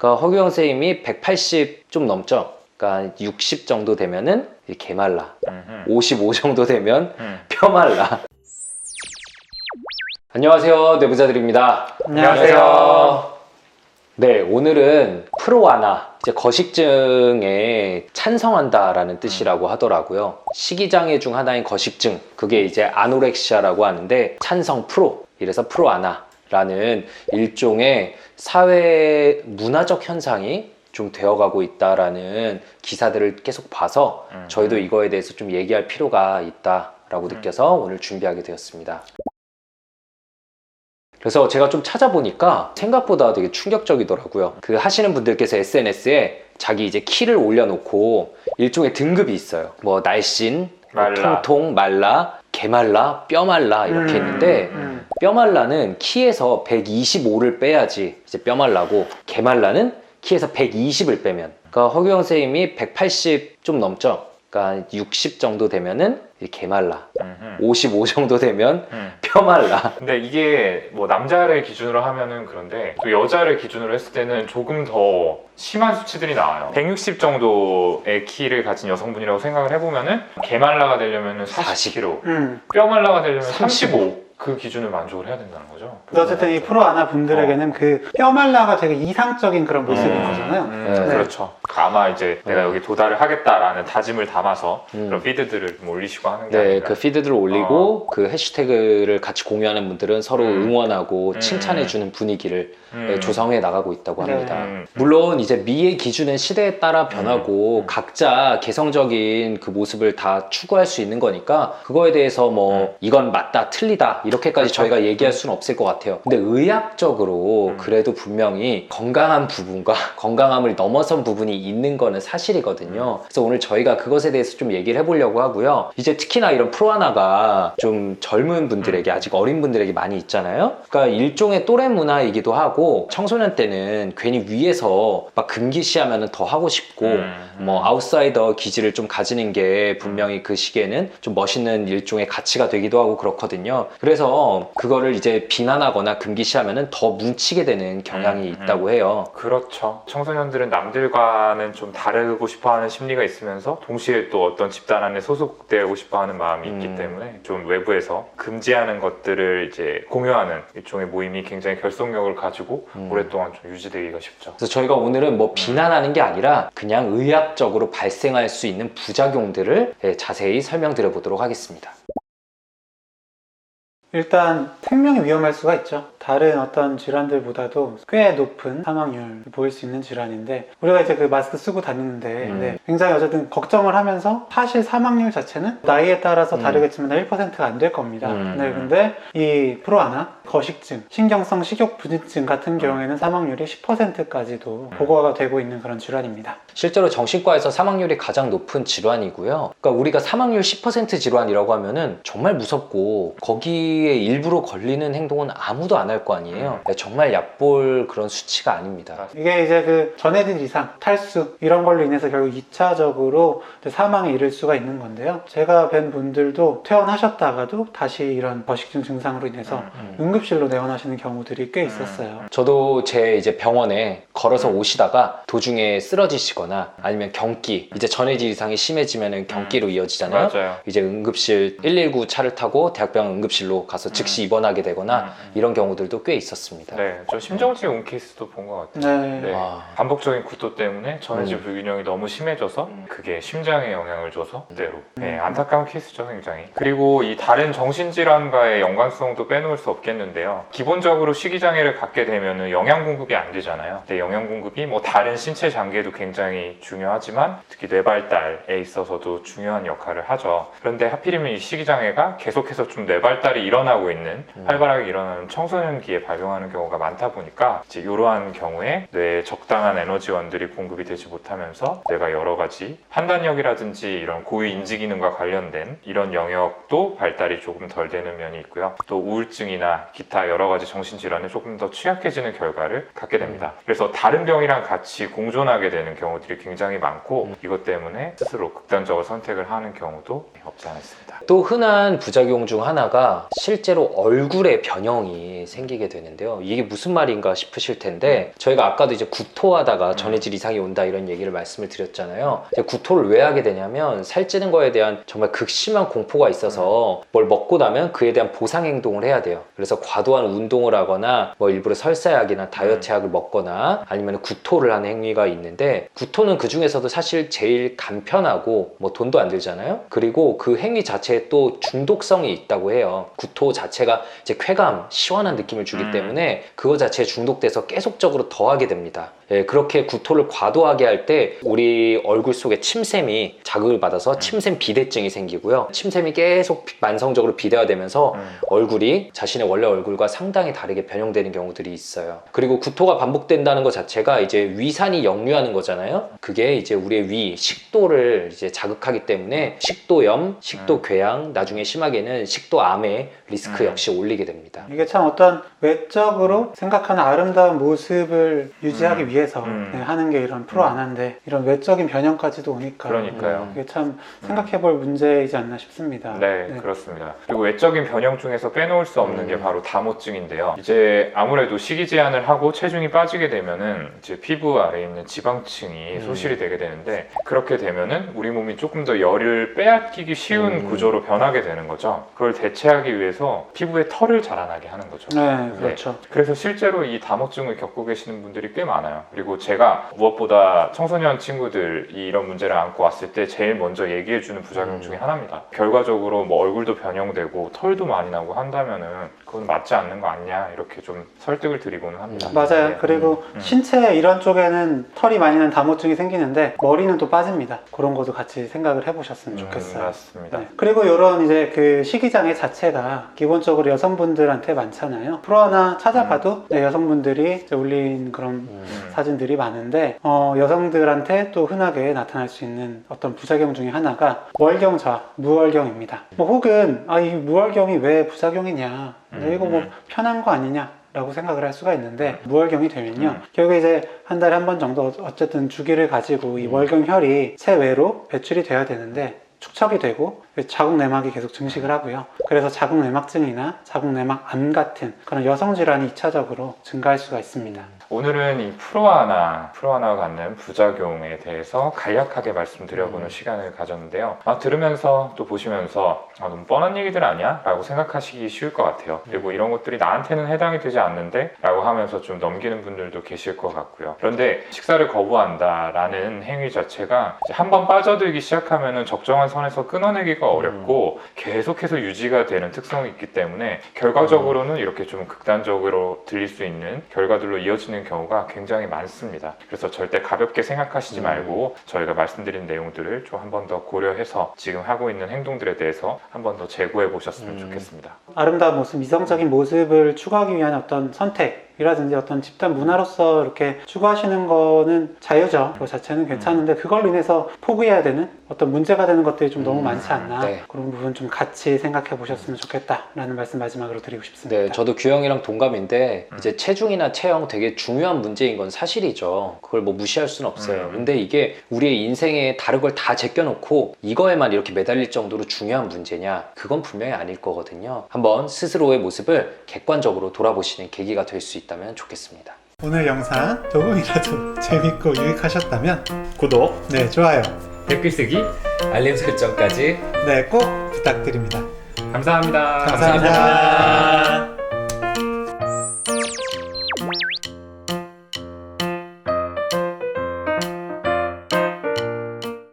그러니까 허규영 선생님이 180 좀 넘죠. 그러니까 60 정도 되면은 이렇게 말라. 음, 55 정도 되면 음. 뼈 말라. 안녕하세요, 내부자들입니다. 안녕하세요. 네, 오늘은 프로아나 이제 거식증에 찬성한다라는 뜻이라고 하더라고요. 식이장애 중 하나인 거식증, 그게 이제 아노렉시아라고 하는데 찬성 프로, 이래서 프로아나 라는 일종의 사회 문화적 현상이 좀 되어가고 있다라는 기사들을 계속 봐서 음. 저희도 이거에 대해서 좀 얘기할 필요가 있다라고 느껴서 오늘 준비하게 되었습니다. 그래서 제가 좀 찾아보니까 생각보다 되게 충격적이더라고요. 그 하시는 분들께서 SNS에 자기 이제 키를 올려놓고 일종의 등급이 있어요. 뭐 날씬, 뭐 말라. 통통, 말라, 개말라, 뼈말라 이렇게 음, 있는데 음. 뼈말라는 키에서 125를 빼야지 이제 뼈말라고 개말라는 키에서 120을 빼면 그러니까 허규영 선생님이 180 좀 넘죠. 그러니까 60 정도 되면은 이렇게 개말라. 음, 음. 55 정도 되면 음. 뼈말라. 근데 이게 뭐 남자를 기준으로 하면은 그런데 또 여자를 기준으로 했을 때는 조금 더 심한 수치들이 나와요. 160 정도의 키를 가진 여성분이라고 생각을 해보면은 개말라가 되려면은 40kg, 음. 뼈말라가 되려면 35. 35. 그 기준을 만족을 해야 된다는 거죠. 근데 어쨌든 이 프로 아나 분들에게는 그 뼈말라가 되게 이상적인 그런 모습인 음, 거잖아요. 음, 네. 그렇죠. 아마 이제 내가 네. 여기 도달을 하겠다라는 다짐을 담아서 음. 그런 피드들을 좀 올리시고 하는 게 네, 아닌가. 그 피드들을 올리고 그 해시태그를 같이 공유하는 분들은 서로 음. 응원하고 음. 칭찬해주는 분위기를 음. 네, 조성해 나가고 있다고 네. 합니다. 음. 물론 이제 미의 기준은 시대에 따라 변하고 음. 각자 개성적인 그 모습을 다 추구할 수 있는 거니까 그거에 대해서 뭐 음. 이건 맞다 틀리다 이렇게까지. 저희가 얘기할 수는 없을 것 같아요. 근데 의학적으로 음. 그래도 분명히 건강한 부분과 건강함을 넘어선 부분이 있는 거는 사실이거든요. 음. 그래서 오늘 저희가 그것에 대해서 좀 얘기를 해보려고 하고요. 이제 특히나 이런 프로하나가 좀 젊은 분들에게 음. 아직 어린 분들에게 많이 있잖아요. 그러니까 일종의 또래 문화이기도 하고 청소년 때는 괜히 위에서 막 금기시하면 더 하고 싶고 음. 뭐 아웃사이더 기질을 좀 가지는 게 분명히 그 시기에는 좀 멋있는 일종의 가치가 되기도 하고 그렇거든요. 그래서 그거를 이제 비난하거나 금기시하면은 더 뭉치게 되는 경향이 음, 음. 있다고 해요. 그렇죠. 청소년들은 남들과는 좀 다르고 싶어하는 심리가 있으면서 동시에 또 어떤 집단 안에 소속되고 싶어하는 마음이 음. 있기 때문에 좀 외부에서 금지하는 것들을 이제 공유하는 일종의 모임이 굉장히 결속력을 가지고 음. 오랫동안 좀 유지되기가 쉽죠. 그래서 저희가 오늘은 뭐 비난하는 게 아니라 그냥 의학적으로 발생할 수 있는 부작용들을 예, 자세히 설명드려 보도록 하겠습니다. 일단 생명이 위험할 수가 있죠. 다른 어떤 질환들보다도 꽤 높은 사망률 보일 수 있는 질환인데 우리가 이제 그 마스크 쓰고 다니는데 음. 네, 굉장히 어쨌든 걱정을 하면서 사실 사망률 자체는 나이에 따라서 음. 다르겠지만 1%가 안 될 겁니다. 음. 네, 근데 이 프로아나 거식증, 신경성 식욕 부진증 같은 음. 경우에는 사망률이 10%까지도 보고가 되고 있는 그런 질환입니다. 실제로 정신과에서 사망률이 가장 높은 질환이고요. 그러니까 우리가 사망률 10% 질환이라고 하면은 정말 무섭고 거기에 일부러 걸리는 행동은 아무도 안할 거 아니에요. 네, 정말 얕볼 그런 수치가 아닙니다. 이게 이제 그 전해진 이상, 탈수 이런 걸로 인해서 결국 2차적으로 사망에 이를 수가 있는 건데요. 제가 뵌 분들도 퇴원하셨다가도 다시 이런 거식증 증상으로 인해서 음. 응급실로 내원하시는 경우들이 꽤 있었어요. 저도 제 이제 병원에 걸어서 오시다가 도중에 쓰러지시거나 아니면 경기 이제 전해질 이상이 심해지면은 경기로 이어지잖아요. 맞아요. 이제 응급실 119 차를 타고 대학병원 응급실로 가서 즉시 입원하게 되거나 음, 음. 이런 경우 들도 꽤 있었습니다. 네, 저 심정지 온 케이스도 본 것 같아요. 네. 네. 아. 반복적인 구토 때문에 전해질 음. 불균형이 너무 심해져서 음. 그게 심장에 영향을 줘서 그대로 네, 음. 안타까운 케이스죠 굉장히 그리고 이 다른 정신질환과의 연관성도 빼놓을 수 없겠는데요 기본적으로 식이장애를 갖게 되면 영양 공급이 안 되잖아요 근데 영양 공급이 뭐 다른 신체 장기에도 굉장히 중요하지만 특히 뇌발달에 있어서도 중요한 역할을 하죠 그런데 하필이면 이 식이장애가 계속해서 좀 뇌발달이 일어나고 있는 음. 활발하게 일어나는 청소년 기에 발병하는 경우가 많다 보니까 이제 이러한 경우에 뇌에 적당한 에너지원들이 공급이 되지 못하면서 뇌가 여러 가지 판단력이라든지 이런 고위 인지 기능과 관련된 이런 영역도 발달이 조금 덜 되는 면이 있고요. 또 우울증이나 기타 여러 가지 정신질환에 조금 더 취약해지는 결과를 갖게 됩니다. 그래서 다른 병이랑 같이 공존하게 되는 경우들이 굉장히 많고 음. 이것 때문에 스스로 극단적으로 선택을 하는 경우도 없지 않아 있습니다. 또 흔한 부작용 중 하나가 실제로 얼굴에 변형이 생 기게 되는데요. 이게 무슨 말인가 싶으실 텐데 저희가 아까도 이제 구토하다가 전해질 이상이 온다 이런 얘기를 말씀을 드렸잖아요. 이제 구토를 왜 하게 되냐면 살찌는 거에 대한 정말 극심한 공포가 있어서 뭘 먹고 나면 그에 대한 보상 행동을 해야 돼요. 그래서 과도한 운동을 하거나 뭐 일부러 설사약이나 다이어트 약을 먹거나 아니면 구토를 하는 행위가 있는데 구토는 그 중에서도 사실 제일 간편하고 뭐 돈도 안 들잖아요. 그리고 그 행위 자체에 또 중독성이 있다고 해요. 구토 자체가 이제 쾌감, 시원한 느낌 을 주기 음. 때문에 그거 자체에 중독돼서 계속적으로 더 하게 됩니다. 예, 그렇게 구토를 과도하게 할 때 우리 얼굴 속에 침샘이 자극을 받아서 침샘 비대증이 생기고요. 침샘이 계속 비- 만성적으로 비대화되면서 음. 얼굴이 자신의 원래 얼굴과 상당히 다르게 변형되는 경우들이 있어요. 그리고 구토가 반복된다는 것 자체가 이제 위산이 역류하는 거잖아요. 그게 이제 우리의 위, 식도를 이제 자극하기 때문에 식도염, 식도궤양, 나중에 심하게는 식도암의 리스크 음. 역시 올리게 됩니다. 이게 참 어떤 외적으로 생각하는 아름다운 모습을 유지하기 음. 위해서 음. 네, 하는 게 이런 프로 안 한데 이런 외적인 변형까지도 오니까 그러니까요. 이게 참 생각해볼 문제이지 않나 싶습니다. 네, 그렇습니다. 그리고 외적인 변형 중에서 빼놓을 수 없는 음. 게 바로 다모증인데요. 이제 아무래도 식이 제한을 하고 체중이 빠지게 되면은 이제 피부 아래에 있는 지방층이 음. 소실이 되게 되는데 그렇게 되면은 우리 몸이 조금 더 열을 빼앗기기 쉬운 음. 구조로 변하게 되는 거죠. 그걸 대체하기 위해서 피부에 털을 자라나게 하는 거죠. 네, 그렇죠. 그래서 실제로 이 다모증을 겪고 계시는 분들이 꽤 많아요. 그리고 제가 무엇보다 청소년 친구들이 이런 문제를 안고 왔을 때 제일 먼저 얘기해주는 부작용 음. 중에 하나입니다. 결과적으로 뭐 얼굴도 변형되고 털도 많이 나고 한다면은 그건 맞지 않는 거 아니냐 이렇게 좀 설득을 드리고는 합니다. 음. 맞아요. 네. 그리고 음. 신체 이런 쪽에는 털이 많이 나는 다모증이 생기는데 머리는 또 빠집니다. 그런 것도 같이 생각을 해보셨으면 음, 좋겠어요. 맞습니다. 네. 그리고 이런 이제 그 식이장애 자체가 기본적으로 여성분들한테 많잖아요. 프로하나 찾아봐도 네, 여성분들이 올린 그런 음. 음. 사진들이 많은데 어, 여성들한테 또 흔하게 나타날 수 있는 어떤 부작용 중에 하나가 월경 좌, 무월경입니다. 뭐 혹은 아, 이 무월경이 왜 부작용이냐? 음, 이거 뭐 음. 편한 거 아니냐? 라고 생각을 할 수가 있는데 무월경이 되면요 음. 결국에 이제 한 달에 한 번 정도 어쨌든 주기를 가지고 이 음. 월경혈이 체외로 배출이 돼야 되는데 축척이 되고 자궁 내막이 계속 증식을 하고요. 그래서 자궁 내막증이나 자궁 내막 암 같은 그런 여성 질환이 2차적으로 증가할 수가 있습니다. 오늘은 이 프로아나, 프로아나가 갖는 부작용에 대해서 간략하게 말씀드려보는 음. 시간을 가졌는데요. 아, 들으면서 또 보시면서 아, 너무 뻔한 얘기들 아니야? 라고 생각하시기 쉬울 것 같아요. 그리고 이런 것들이 나한테는 해당이 되지 않는데? 라고 하면서 좀 넘기는 분들도 계실 것 같고요. 그런데 식사를 거부한다라는 행위 자체가 한 번 빠져들기 시작하면 적정한 선에서 끊어내기 가 어렵고 계속해서 유지가 되는 특성이 있기 때문에 결과적으로는 이렇게 좀 극단적으로 들릴 수 있는 결과들로 이어지는 경우가 굉장히 많습니다. 그래서 절대 가볍게 생각하시지 음. 말고 저희가 말씀드린 내용들을 좀 한 번 더 고려해서 지금 하고 있는 행동들에 대해서 한 번 더 재고해 보셨으면 음. 좋겠습니다. 아름다운 모습, 이성적인 모습을 추구하기 위한 어떤 선택 이라든지 어떤 집단 문화로서 이렇게 추구하시는 거는 자유죠. 그 자체는 괜찮은데 그걸로 인해서 포기해야 되는 어떤 문제가 되는 것들이 좀 너무 음, 많지 않나 네. 그런 부분 좀 같이 생각해 보셨으면 좋겠다라는 말씀 마지막으로 드리고 싶습니다. 네, 저도 규형이랑 동감인데 음. 이제 체중이나 체형 되게 중요한 문제인 건 사실이죠. 그걸 뭐 무시할 수는 없어요. 음. 근데 이게 우리의 인생에 다른 걸 다 제껴놓고 이거에만 이렇게 매달릴 정도로 중요한 문제냐? 그건 분명히 아닐 거거든요. 한번 스스로의 모습을 객관적으로 돌아보시는 계기가 될 수 있다면 좋겠습니다. 오늘 영상 조금이라도 재밌고 유익하셨다면 구독, 네 좋아요 댓글 쓰기, 알림 설정까지 네 꼭 부탁드립니다. 감사합니다. 감사합니다.